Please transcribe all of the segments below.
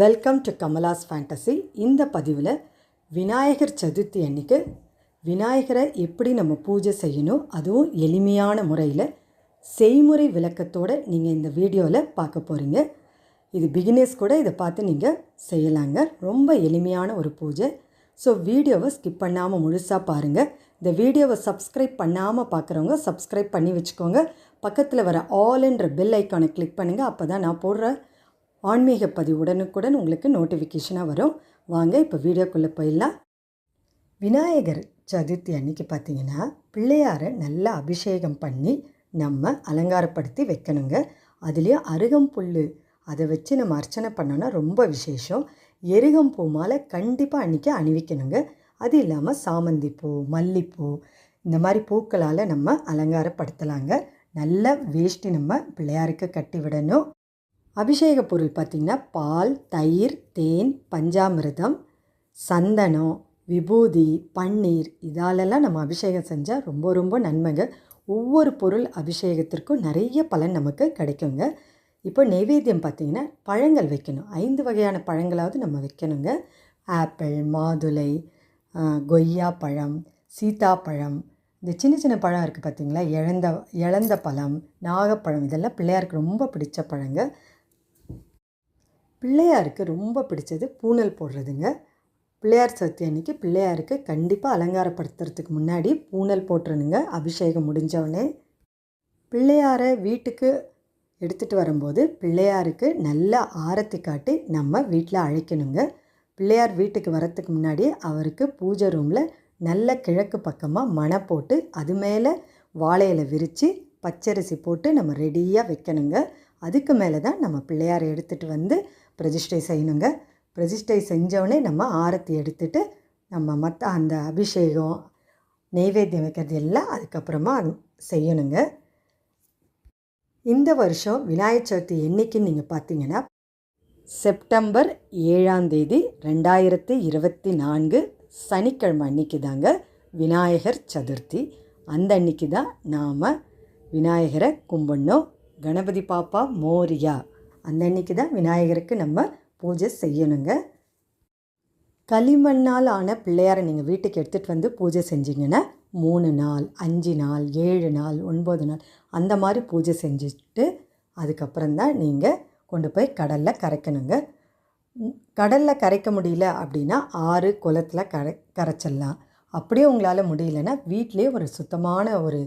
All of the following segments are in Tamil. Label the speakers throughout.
Speaker 1: வெல்கம் டு கமலாஸ் ஃபேண்டசி இந்த பதிவில் விநாயகர் சதுர்த்தி அன்னைக்கு விநாயகரை எப்படி நம்ம பூஜை செய்யணும் அதுவும் எளிமையான முறையில் செய்முறை விளக்கத்தோடு நீங்கள் இந்த வீடியோவில் பார்க்க போகிறீங்க இது பிகினர்ஸ் கூட இதை பார்த்து நீங்கள் செய்யலாங்க. ரொம்ப எளிமையான ஒரு பூஜை. ஸோ வீடியோவை ஸ்கிப் பண்ணாமல் முழுசாக பாருங்கள் இந்த வீடியோவை சப்ஸ்கிரைப் பண்ணாமல் பார்க்குறவங்க சப்ஸ்கிரைப் பண்ணி வச்சுக்கோங்க. பக்கத்தில் வர ஆல்ன்ற பெல் ஐக்கானை கிளிக் பண்ணுங்கள் அப்போ தான் நான் போடுற ஆன்மீக பதிவு உடனுக்குடன் உங்களுக்கு நோட்டிஃபிகேஷனாக வரும். வாங்க இப்போ வீடியோக்குள்ளே போயிடலாம். விநாயகர் சதுர்த்தி அன்னைக்கு பார்த்தீங்கன்னா பிள்ளையாரை நல்லா அபிஷேகம் பண்ணி நம்ம அலங்காரப்படுத்தி வைக்கணுங்க. அதுலேயும் அருகம்புல் அதை வச்சு நம்ம அர்ச்சனை பண்ணோன்னா ரொம்ப விசேஷம். எருகம்பூ மாலை கண்டிப்பாக அன்றைக்கி அணிவிக்கணுங்க. அது இல்லாமல் சாமந்தி பூ மல்லிப்பூ இந்த மாதிரி பூக்களால் நம்ம அலங்காரப்படுத்தலாங்க. நல்ல வேஷ்டி நம்ம பிள்ளையாருக்கு கட்டி விடணும். அபிஷேக பொருள் பார்த்திங்கன்னா பால் தயிர் தேன் பஞ்சாமிர்தம் சந்தனம் விபூதி பன்னீர் இதாலெல்லாம் நம்ம அபிஷேகம் செஞ்சால் ரொம்ப ரொம்ப நன்மைங்க. ஒவ்வொரு பொருள் அபிஷேகத்திற்கும் நிறைய பலன் நமக்கு கிடைக்குங்க. இப்போ நெவேத்தியம் பார்த்திங்கன்னா பழங்கள் வைக்கணும். ஐந்து வகையான பழங்களாவது நம்ம வைக்கணுங்க. ஆப்பிள் மாதுளை கொய்யா பழம் சீத்தாப்பழம் இந்த சின்ன சின்ன பழம் இருக்குது பார்த்திங்களா? இழந்த இழந்த பழம் நாகப்பழம் இதெல்லாம் பிள்ளையாருக்கு ரொம்ப பிடிச்ச பழங்க. பிள்ளையாருக்கு ரொம்ப பிடிச்சது பூனல் போடுறதுங்க. பிள்ளையார் சதுர்த்தி அன்னைக்கு பிள்ளையாருக்கு கண்டிப்பாக அலங்காரப்படுத்துறதுக்கு முன்னாடி பூனல் போட்டுருணுங்க அபிஷேகம் முடிஞ்சவொடனே. பிள்ளையாரை வீட்டுக்கு எடுத்துகிட்டு வரும்போது பிள்ளையாருக்கு நல்ல ஆரத்தி காட்டி நம்ம வீட்டில் அழைக்கணுங்க. பிள்ளையார் வீட்டுக்கு வரத்துக்கு முன்னாடி அவருக்கு பூஜை ரூமில் நல்ல கிழக்கு பக்கமாக மனை போட்டு அது மேலே வாழையில் விரித்து பச்சரிசி போட்டு நம்ம ரெடியாக வைக்கணுங்க. அதுக்கு மேலே தான் நம்ம பிள்ளையாரை எடுத்துகிட்டு வந்து பிரதிஷ்டை செய்யணுங்க. பிரதிஷ்டை செஞ்சோடனே நம்ம ஆரத்தி எடுத்துட்டு நம்ம மற்ற அந்த அபிஷேகம் நெய்வேத்தியம் வைக்கிறது எல்லாம் அதுக்கப்புறமா அது செய்யணுங்க. இந்த வருஷம் விநாயகர் சதுர்த்தி என்றைக்குன்னு நீங்கள் பார்த்தீங்கன்னா செப்டம்பர் ஏழாம் தேதி ரெண்டாயிரத்தி இருபத்தி நான்கு சனிக்கிழமை அன்னைக்கு தாங்க விநாயகர் சதுர்த்தி. அந்த அன்னைக்கு தான் நாம் விநாயகரை கும்பிடணும். கணபதி பாப்பா மோரியா. அந்த அன்னைக்கு தான் விநாயகருக்கு நம்ம பூஜை செய்யணுங்க. களிமண்ணால் ஆன பிள்ளையாரை நீங்கள் வீட்டுக்கு எடுத்துகிட்டு வந்து பூஜை செஞ்சீங்கன்னா மூணு நாள் அஞ்சு நாள் ஏழு நாள் ஒன்பது நாள் அந்த மாதிரி பூஜை செஞ்சுட்டு அதுக்கப்புறம் தான் நீங்கள் கொண்டு போய் கடலில் கரைக்கணுங்க. கடலில் கரைக்க முடியல அப்படின்னா ஆறு குளத்தில் கரை கரைச்சிடலாம். அப்படியே உங்களால் முடியலன்னா வீட்டிலே ஒரு சுத்தமான ஒரு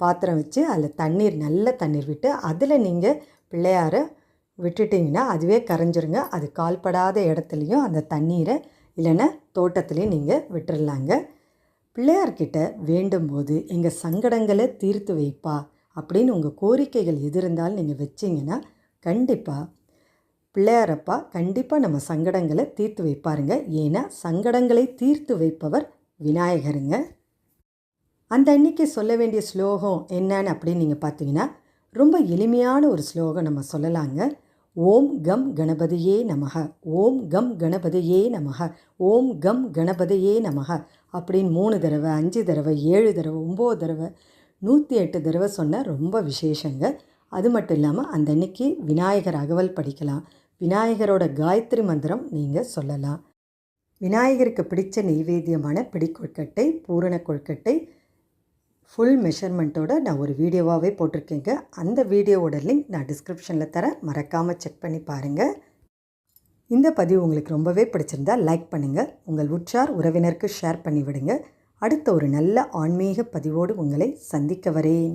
Speaker 1: பாத்திரம் வச்சு அதில் தண்ணீர் நல்ல தண்ணீர் விட்டு அதில் நீங்கள் பிள்ளையாரை விட்டுட்டிங்கன்னா அதுவே கரைஞ்சிருங்க. அது கால்படாத இடத்துலையும் அந்த தண்ணீரை இல்லைன்னா தோட்டத்துலேயும் நீங்கள் விட்டுறலாங்க. பிள்ளையார்கிட்ட வேண்டும்போது எங்கள் சங்கடங்களை தீர்த்து வைப்பா அப்படின்னு உங்கள் கோரிக்கைகள் எது இருந்தாலும் நீங்கள் வச்சிங்கன்னா கண்டிப்பாக பிள்ளையாரப்பா கண்டிப்பாக நம்ம சங்கடங்களை தீர்த்து வைப்பாருங்க. ஏன்னா சங்கடங்களை தீர்த்து வைப்பவர் விநாயகருங்க. அந்த அன்னைக்கு சொல்ல வேண்டிய ஸ்லோகம் என்னன்னு அப்படின்னு நீங்கள் பார்த்தீங்கன்னா ரொம்ப எளிமையான ஒரு ஸ்லோகம் நம்ம சொல்லலாங்க. ஓம் கம் கணபதியே நமக. ஓம் கம் கணபதியே நமக. ஓம் கம் கணபதியே நமக. அப்படின்னு மூணு தடவை அஞ்சு தடவை ஏழு தடவை ஒம்பது தடவை நூற்றி எட்டு தடவை சொன்னால் ரொம்ப விசேஷங்க. அது மட்டும் இல்லாமல் அந்த அன்னைக்கு விநாயகர் அகவல் படிக்கலாம். விநாயகரோட காயத்ரி மந்திரம் நீங்கள் சொல்லலாம். விநாயகருக்கு பிடிச்ச நெய்வேத்தியமான பிடிக்கொழுக்கட்டை பூரண கொழுக்கட்டை ஃபுல் மெஷர்மெண்ட்டோட நான் ஒரு வீடியோவாகவே போட்டிருக்கேங்க. அந்த வீடியோவோட லிங்க் நான் டிஸ்கிரிப்ஷனில் தரேன். மறக்காமல் செக் பண்ணி பாருங்கள் இந்த பதிவு உங்களுக்கு ரொம்பவே பிடிச்சிருந்தால் லைக் பண்ணுங்கள் உங்கள் உற்றார் உறவினருக்கு ஷேர் பண்ணிவிடுங்க. அடுத்த ஒரு நல்ல ஆன்மீக பதிவோடு உங்களை சந்திக்க வரேன்.